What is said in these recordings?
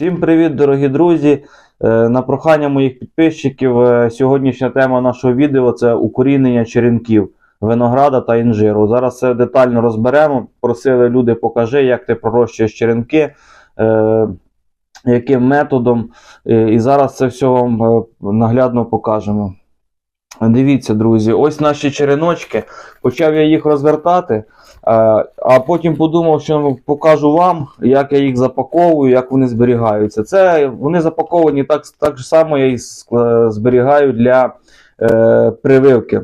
Всім привіт, дорогі друзі! Е, На прохання моїх підписчиків, е, сьогоднішня тема нашого відео це укорінення черенків винограда та інжиру. Зараз це детально розберемо. Просили люди, покажи, як ти пророщуєш черенки, е, яким методом. І зараз це все вам наглядно покажемо. Дивіться, друзі, ось наші череночки. Почав я їх розвертати, е, а потім подумав, що покажу вам, як я їх запаковую, як вони зберігаються. Це вони запаковані так, так само я їх зберігаю для е, прививки,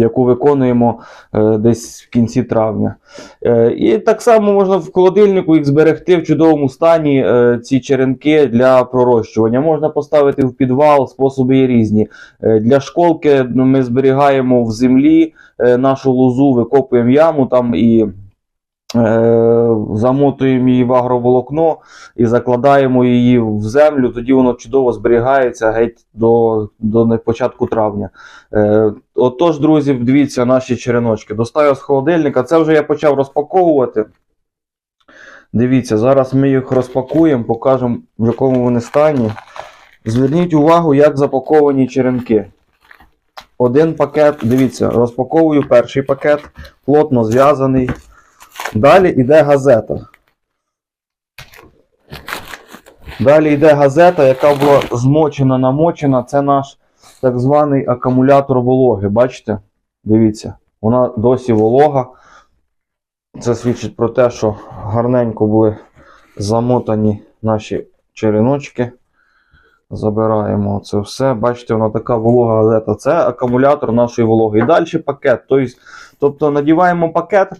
яку виконуємо е, десь в кінці травня. Е, і так само можна в холодильнику їх зберегти в чудовому стані, е, ці черенки для пророщування. Можна поставити в підвал, способи є різні. Для школки ми зберігаємо в землі нашу лозу, викопуємо яму там і замотуємо її в агроволокно і закладаємо її в землю. Тоді воно чудово зберігається геть до, до початку травня. Е, отож, друзі, дивіться наші череночки. Доставив з холодильника. Це вже я почав розпаковувати. Дивіться, зараз ми їх розпакуємо, покажемо, в якому вони стані. Зверніть увагу, як запаковані черенки. Один пакет, дивіться, розпаковую перший пакет, плотно зв'язаний. Далі йде газета. Далі йде газета, яка була змочена, намочена. Це наш так званий акумулятор вологи. Бачите? Дивіться, вона досі волога. Це свідчить про те, що гарненько були замотані наші череночки. Забираємо це все. Бачите, вона така волога газета. Це акумулятор нашої вологи. І далі пакет. Тобто, тобто надіваємо пакет,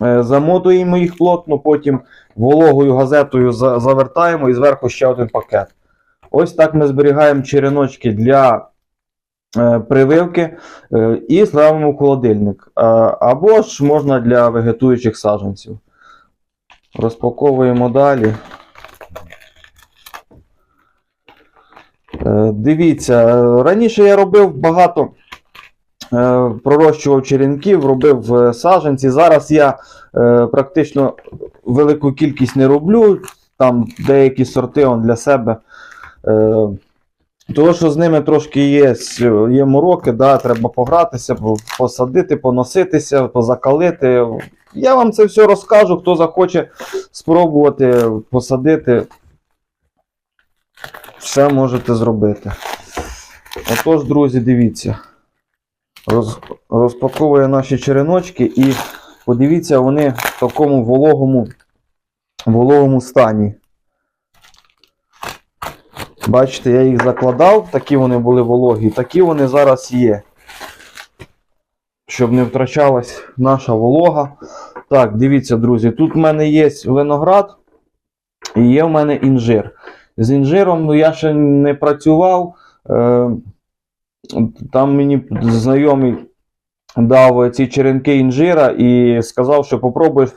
замотуємо їх плотно, потім вологою газетою завертаємо і зверху ще один пакет. Ось так ми зберігаємо череночки для е, прививки е, і ставимо в холодильник. Або ж можна для вегетуючих саджанців. Розпаковуємо далі. Е, Дивіться, е, раніше я робив багато, е, пророщував черенків, робив е, саджанці. Зараз я е, практично велику кількість не роблю. Там деякі сорти он для себе. Е, того, що з ними трошки є, є мороки, да, треба погратися, посадити, поноситися, позакалити. Я вам це все розкажу, хто захоче спробувати посадити. Все можете зробити. Отож, друзі, дивіться. Роз, розпаковую наші череночки і подивіться, вони в такому вологому, вологому стані. Бачите, я їх закладав, такі вони були вологі, такі вони зараз є. Щоб не втрачалась наша волога. Так, дивіться, друзі, тут в мене є виноград і є в мене інжир. З інжиром ну, я ще не працював. Е, там мені знайомий дав ці черенки інжира і сказав, що попробуєш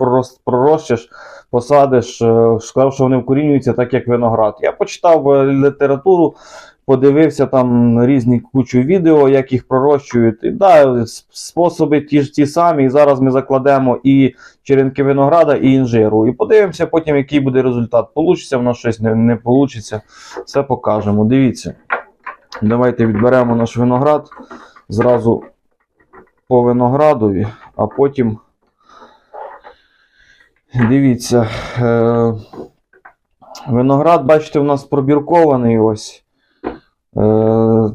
пророщиш, посадиш. е, Сказав, що вони вкорінюються так, як виноград. Я почитав е, літературу, подивився там різні кучу відео, як їх пророщують. І да, способи ті ж ті самі. І зараз ми закладемо і черенки винограда, і інжиру. І подивимося потім, який буде результат. Получиться в нас щось, не, не получиться. Все покажемо. Дивіться. Давайте відберемо наш виноград зразу по виноградові, а потім. Дивіться. Е, виноград, бачите, у нас пробіркований ось. Е,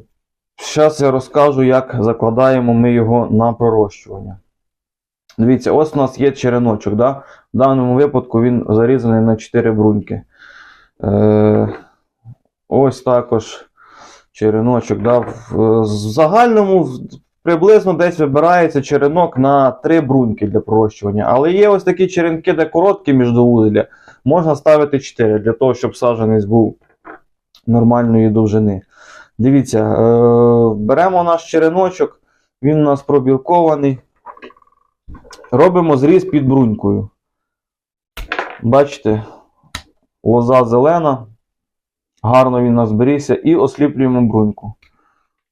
Зараз я розкажу, як закладаємо ми його на пророщування. Дивіться, ось у нас є череночок. Да? В даному випадку він зарізаний на 4 бруньки. Е, ось також череночок. Да? В, в загальному приблизно десь вибирається черенок на 3 бруньки для пророщування. Але є ось такі черенки, де короткі міждовузля. Можна ставити 4 для того, щоб саджанець був нормальної довжини. Дивіться, е, беремо наш череночок, він у нас пробіркований. Робимо зріз під брунькою. Бачите, лоза зелена. Гарно він нас зберігся і осліплюємо бруньку.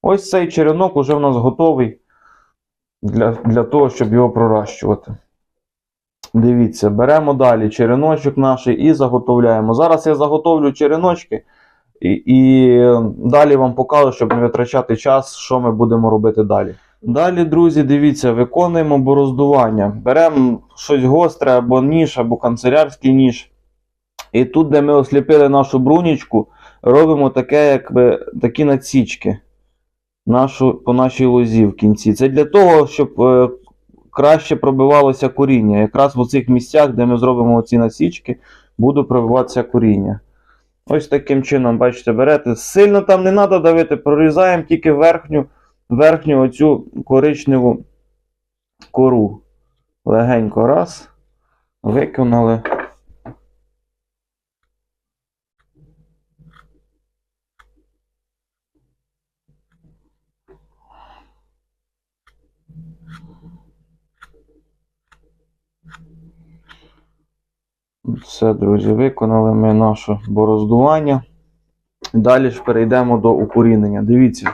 Ось цей черенок уже у нас готовий для, для того, щоб його проращувати. Дивіться, беремо далі череночок наш і заготовляємо. Зараз я заготовлю череночки і, і далі вам покажу, щоб не витрачати час, що ми будемо робити далі. Далі, друзі, дивіться, виконуємо бороздування. Беремо щось гостре або ніж, або канцелярський ніж. І тут, де ми осліпили нашу брунічку, робимо таке, якби, такі надсічки нашу, по нашій лозі в кінці. Це для того, щоб е, краще пробивалося коріння. Якраз в цих місцях, де ми зробимо ці насічки, буде пробиватися коріння. Ось таким чином, бачите, берете. Сильно там не треба давити, прорізаємо тільки верхню, верхню оцю коричневу кору. Легенько раз. Виконали. Все, друзі, виконали ми наше бороздування. Далі ж перейдемо до укорінення. Дивіться,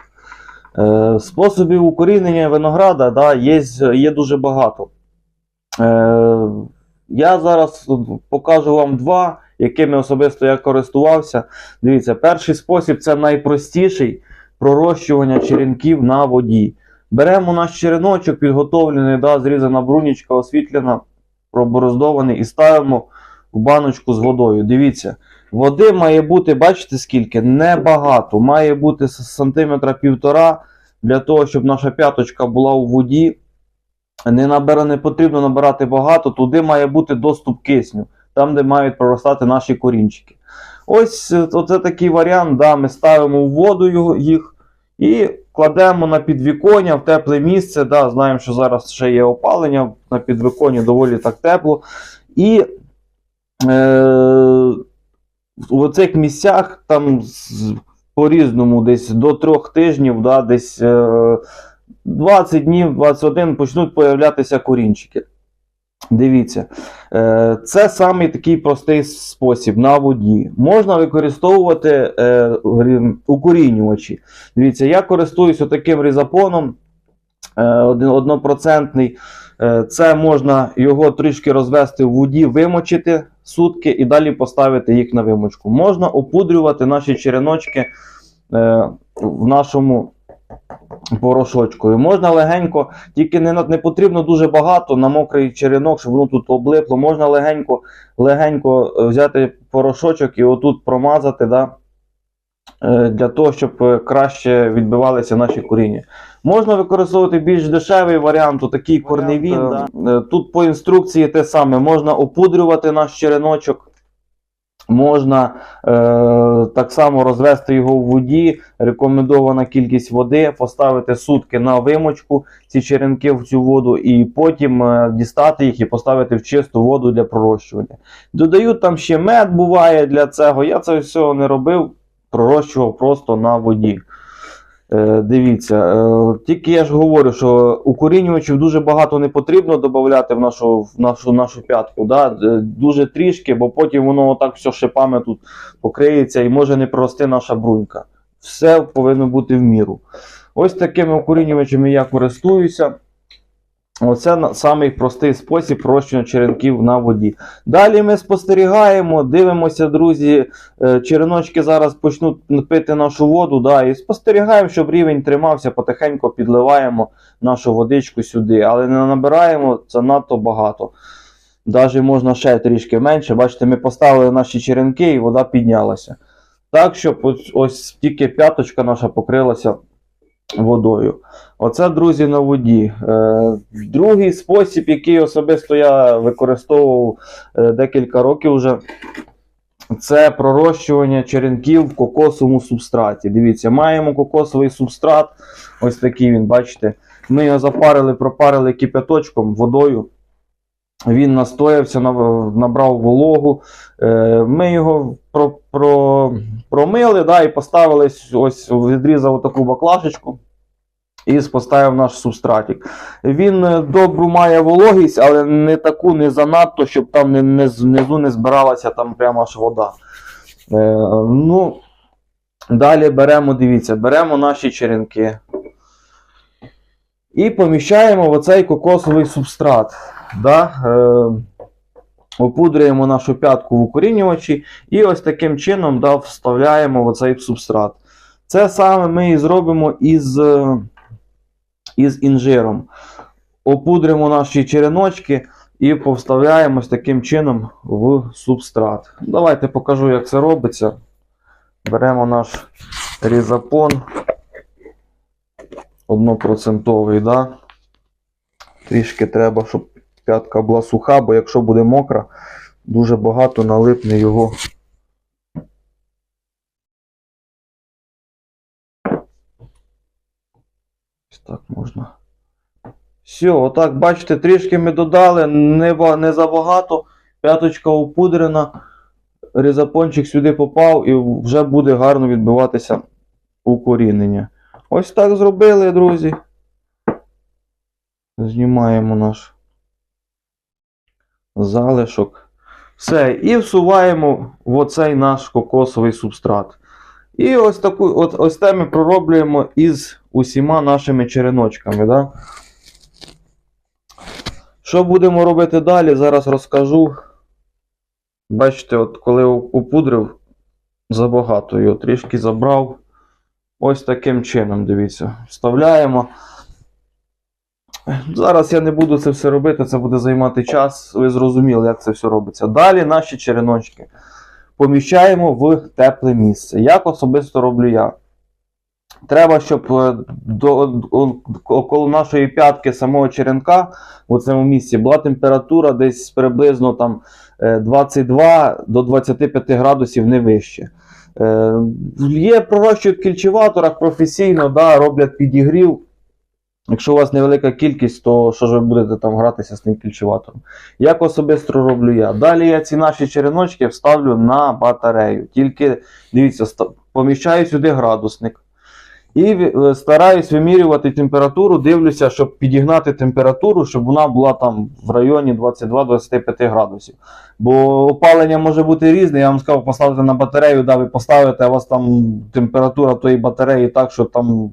е, способів укорінення винограда да, є, є дуже багато. Е, я зараз покажу вам два, якими особисто я користувався. Дивіться, перший спосіб це найпростіший пророщування черенків на воді. Беремо наш череночок, підготовлений, да, зрізана брунічка, освітлена, пробороздований, і ставимо баночку з водою. Дивіться, води має бути, бачите скільки? Небагато. Має бути сантиметра півтора для того, щоб наша п'яточка була у воді. Не, набира, не потрібно набирати багато, туди має бути доступ кисню, там, де мають проростати наші корінчики. Ось е, оце такий варіант. Да, ми ставимо в воду їх і кладемо на підвіконня в тепле місце. Да, знаємо, що зараз ще є опалення, на підвіконні доволі так тепло. І в цих місцях там по-різному, десь до трьох тижнів, да, десь е, 20 днів, 21 почнуть появлятися корінчики. Дивіться, е, це самий такий простий спосіб на воді. Можна використовувати е, укорінювачі. Дивіться, я користуюся таким різапоном е, один- однопроцентний. Е, Це можна його трішки розвести в воді, вимочити сутки і далі поставити їх на вимочку. Можна опудрювати наші череночки е, в нашому порошочку. Можна легенько, тільки не, не потрібно дуже багато на мокрий черенок, щоб воно тут облипло. Можна легенько, легенько е, взяти порошочок і отут промазати. Да? е, Для того, щоб е, краще відбивалися наші коріння. Можна використовувати більш дешевий варіант, такий корневін. Да? Е, Тут по інструкції те саме. Можна опудрювати наш череночок, можна е, так само розвести його в воді, рекомендована кількість води, поставити сутки на вимочку ці черенки в цю воду, і потім е, дістати їх і поставити в чисту воду для пророщування. Додають там ще мед буває для цього. Я це всього не робив, пророщував просто на воді. Е, дивіться, е, тільки я ж говорю, що укорінювачів дуже багато не потрібно додати в нашу, в нашу, нашу п'ятку. Да? Е, Дуже трішки, бо потім воно отак все шипами тут покриється і може не прорости наша брунька. Все повинно бути в міру. Ось такими укорінювачами я користуюся. Оце самий простий спосіб пророщення черенків на воді. Далі ми спостерігаємо, дивимося, друзі. е, Череночки зараз почнуть пити нашу воду. Да, і спостерігаємо, щоб рівень тримався, потихеньку підливаємо нашу водичку сюди, але не набираємо це надто багато. Навіть можна ще трішки менше. Бачите, ми поставили наші черенки і вода піднялася. Так, щоб ось, ось тільки п'яточка наша покрилася водою. Оце, друзі, на воді. Е, другий спосіб, який особисто я використовував е, декілька років вже, це пророщування черенків в кокосовому субстраті. Дивіться, маємо кокосовий субстрат. Ось такий він, бачите. Ми його запарили, пропарили кипяточком, водою. Він настоявся, набрав вологу. Е, Ми його про, про, промили да, і поставили ось- відрізав таку баклашечку і поставив наш субстратик. Він е, добру має вологість, але не таку, не занадто, щоб там не, не, знизу не збиралася там прямо аж вода. Е, ну, далі беремо, дивіться, беремо наші черенки і поміщаємо в оцей кокосовий субстрат. Да? Е, опудрюємо нашу п'ятку в укорінювачі і ось таким чином да, вставляємо в оцей субстрат. Це саме ми і зробимо із, е, із інжиром. Опудримо наші череночки і повставляємо таким чином в субстрат. Давайте покажу, як це робиться. Беремо наш різапон. Однопроцентовий, да? Трішки треба, щоб п'ятка була суха, бо якщо буде мокра, дуже багато налипне його. Ось так можна. Все, отак, бачите, трішки ми додали, не, не забагато. П'яточка опудрена, різапончик сюди попав і вже буде гарно відбиватися укорінення. Ось так зробили, друзі. Знімаємо наш залишок. Все, і всуваємо в оцей наш кокосовий субстрат. І ось таку, от, ось те ми пророблюємо із усіма нашими череночками. Да? Що будемо робити далі, зараз розкажу. Бачите, от коли опудрив, забагато його трішки забрав. Ось таким чином, дивіться. Вставляємо. Зараз я не буду це все робити, це буде займати час. Ви зрозуміли, як це все робиться. Далі наші череночки поміщаємо в тепле місце. Як особисто роблю я? Треба, щоб е, до, около нашої п'ятки самого черенка у цьому місці була температура десь приблизно там е, 22 до 25 градусів не вище. Е, Є пророщують в професійно, да, роблять підігрів. Якщо у вас невелика кількість, то що ж ви будете там гратися з тим кільчеватором? Як особисто роблю я? Далі я ці наші череночки вставлю на батарею. Тільки дивіться, поміщаю сюди градусник. І е, стараюсь вимірювати температуру, дивлюся, щоб підігнати температуру, щоб вона була там в районі 22-25 градусів. Бо опалення може бути різне. Я вам сказав, поставити на батарею, да, ви поставите, а у вас там температура тої батареї так, що там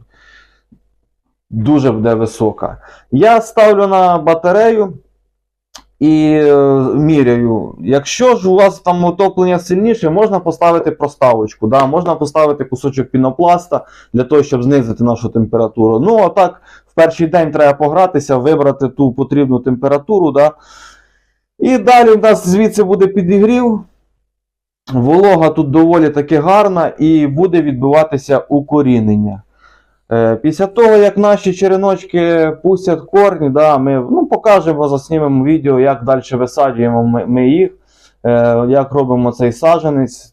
дуже буде висока. Я ставлю на батарею і е, міряю. Якщо ж у вас там отоплення сильніше, можна поставити проставочку. Да? Можна поставити кусочок пінопласта для того, щоб знизити нашу температуру. Ну, а так, в перший день треба погратися, вибрати ту потрібну температуру. Да? І далі в нас звідси буде підігрів. Волога тут доволі таки гарна і буде відбуватися укорінення. Е, Після того, як наші череночки пустять корні, да, ми ну, покажемо, заснімемо відео, як далі висаджуємо ми, ми їх, е, як робимо цей саджанець.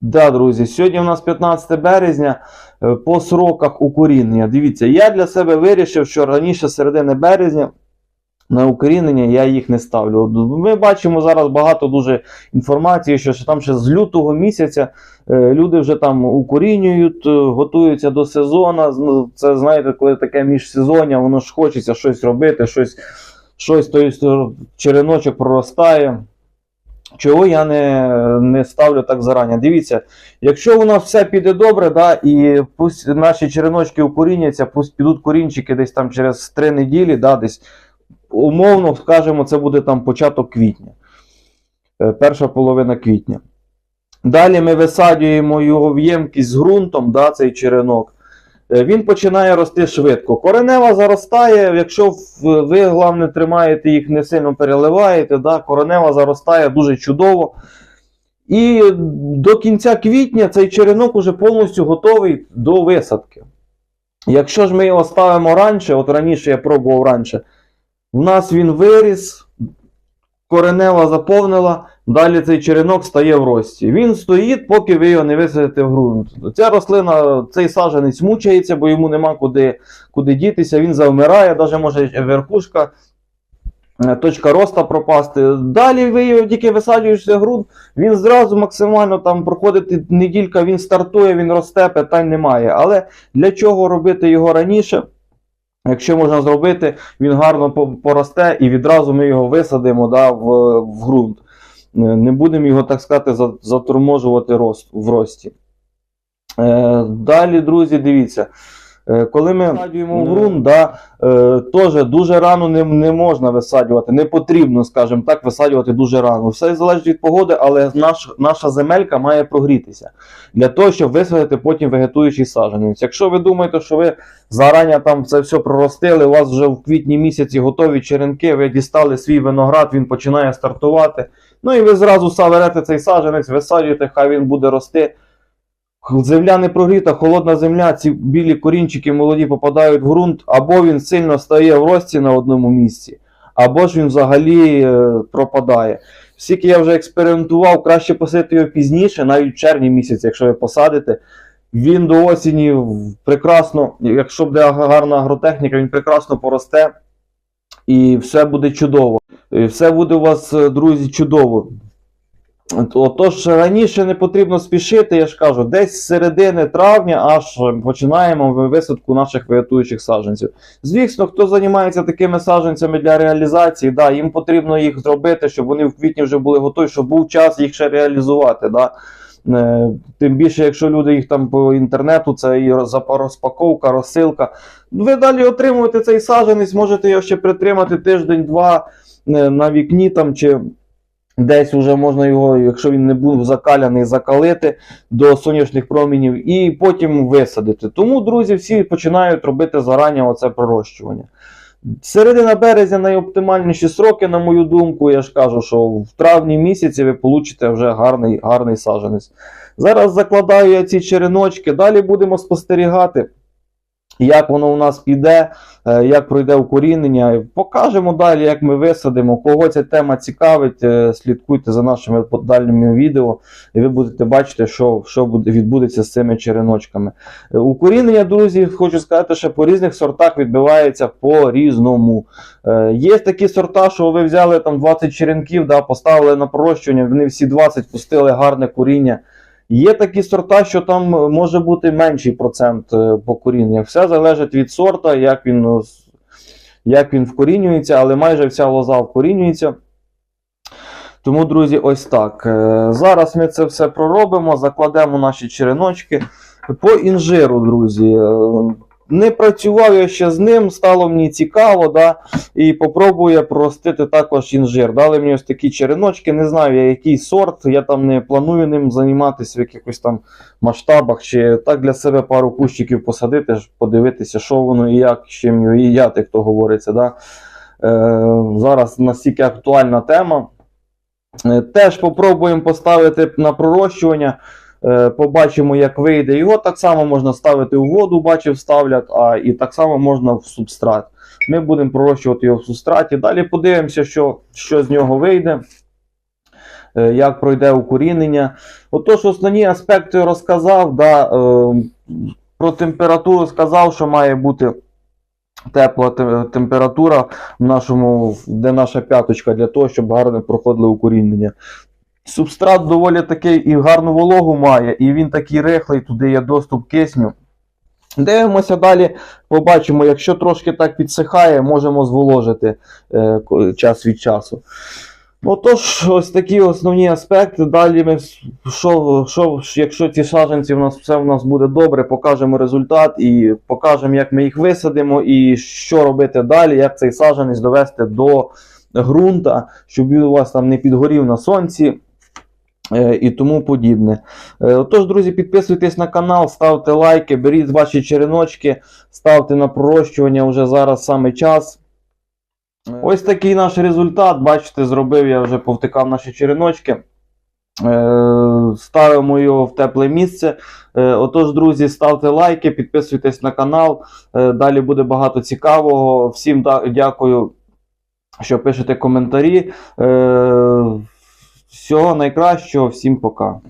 Да, друзі, сьогодні у нас 15 березня е, по сроках укорінення. Дивіться, я для себе вирішив, що раніше середини березня на укорінення я їх не ставлю. Ми бачимо зараз багато дуже інформації, що, там ще з лютого місяця е, люди вже там укорінюють, е, готуються до сезону. Ну, Це знаєте, коли таке міжсезоння, воно ж хочеться щось робити, щось, щось той череночок проростає. Чого я не, не ставлю так зарані? Дивіться, якщо у нас все піде добре, да, і пусть наші череночки укоріняться, пусть підуть корінчики десь там через 3 неділі, да, десь умовно скажемо, це буде там початок квітня. Е, Перша половина квітня. Далі ми висаджуємо його в ємкість з ґрунтом, да, цей черенок. Е, Він починає рости швидко. Коренева заростає, якщо ви, головне, тримаєте їх, не сильно переливаєте, да, коренева заростає дуже чудово. І до кінця квітня цей черенок уже повністю готовий до висадки. Якщо ж ми його ставимо раніше, от раніше я пробував раніше, в нас він виріс, коренева заповнила, далі цей черенок стає в рості. Він стоїть, поки ви його не висадите в ґрунт. Ця рослина, цей саджанець мучається, бо йому нема куди, куди дітися, він завмирає, навіть може верхушка, е, точка роста пропасти. Далі ви його тільки висаджуєшся в ґрунт, він зразу максимально там проходить неділька, він стартує, він росте, питань немає. Але для чого робити його раніше? Якщо можна зробити, він гарно поросте і відразу ми його висадимо да, в, в ґрунт. Е, Не будемо його, так сказати, заторможувати рост, в рості. Е, далі, друзі, дивіться. Е, Коли ми висаджуємо в ґрунт, да, е, теж дуже рано не, не можна висаджувати, не потрібно, скажімо так, висаджувати дуже рано. Все залежить від погоди, але наш, наша земелька має прогрітися для того, щоб висадити потім вегетуючий саджанець. Якщо ви думаєте, що ви зарані там це все проростили, у вас вже в квітні місяці готові черенки, ви дістали свій виноград, він починає стартувати. Ну і ви зразу саберете цей саджанець, висаджуєте, хай він буде рости. Земля не прогріта, холодна земля, ці білі корінчики молоді попадають в ґрунт, або він сильно стає в рості на одному місці, або ж він взагалі е, пропадає. Скільки я вже експериментував, краще посадити його пізніше, навіть в червні місяці, якщо ви посадите. Він до осені прекрасно, якщо буде гарна агротехніка, він прекрасно поросте і все буде чудово. І все буде у вас, е, друзі, чудово. Отож, раніше не потрібно спішити, я ж кажу, десь з середини травня аж починаємо висадку наших вегетуючих саджанців. Звісно, хто займається такими саджанцями для реалізації, да, їм потрібно їх зробити, щоб вони в квітні вже були готові, щоб був час їх ще реалізувати. Да. Е, Тим більше, якщо люди їх там по інтернету, це і розпаковка, розсилка. Ви далі отримуєте цей саджанець, можете його ще притримати тиждень-два е, на вікні там чи. Десь вже можна його, якщо він не був закаляний, закалити до сонячних промінів і потім висадити. Тому, друзі, всі починають робити зарані оце пророщування. Середина березня найоптимальніші сроки, на мою думку. Я ж кажу, що в травні місяці ви получите вже гарний, гарний саджанець. Зараз закладаю я ці череночки, далі будемо спостерігати, як воно у нас піде, е, як пройде укорінення. Покажемо далі, як ми висадимо. Кого ця тема цікавить, е, слідкуйте за нашими дальніми відео, і ви будете бачити, що, що відбудеться з цими череночками. Е, Укорінення, друзі, хочу сказати, що по різних сортах відбувається по-різному. Є такі сорта, що ви взяли там 20 черенків, да, поставили на пророщування, вони всі 20 пустили гарне коріння. Є такі сорта, що там е, може бути менший процент покоріння. по коріннях. Все залежить від сорта, як він, е, як він вкорінюється, але майже вся лоза вкорінюється. Тому, друзі, ось так. Е, Зараз ми це все проробимо, закладемо наші череночки. По інжиру, друзі. Не працював я ще з ним, стало мені цікаво, да, і попробую простити також інжир. Дали мені ось такі череночки, не знаю я який сорт, я там не планую ним займатися в якихось там масштабах, чи так для себе пару кущиків посадити, подивитися, що воно і як, з чим його їяти, хто говориться. Да. Е, зараз настільки актуальна тема. Е, Теж попробуємо поставити на пророщування. Е, Побачимо, як вийде. Його так само можна ставити у воду, бачив, ставлять, а і так само можна в субстрат. Ми будемо пророщувати його в субстраті. Далі подивимося, що, що з нього вийде, е, як пройде укорінення. Отож, основні аспекти розказав. Да, е, про температуру сказав, що має бути тепла температура в нашому, де наша п'яточка, для того, щоб гарно проходило укорінення. Субстрат доволі такий і гарну вологу має, і він такий рихлий, туди є доступ кисню. Дивимося далі, побачимо, якщо трошки так підсихає, можемо зволожити е, час від часу. Ну, тож, ось такі основні аспекти. Далі ми, що, що, якщо ці саджанці в нас все в нас буде добре, покажемо результат і покажемо, як ми їх висадимо, і що робити далі, як цей саджанець довести до ґрунта, щоб він у вас там не підгорів на сонці. Е, І тому подібне. Е, Отож, друзі, підписуйтесь на канал, ставте лайки, беріть ваші череночки, ставте на пророщування вже зараз саме час. Ось такий наш результат. Бачите, зробив я вже повтикав наші череночки. Е, Ставимо його в тепле місце. Отож, друзі, ставте лайки, підписуйтесь на канал. Далі буде багато цікавого. Всім дякую, що пишете коментарі. Всього найкращого, всім пока.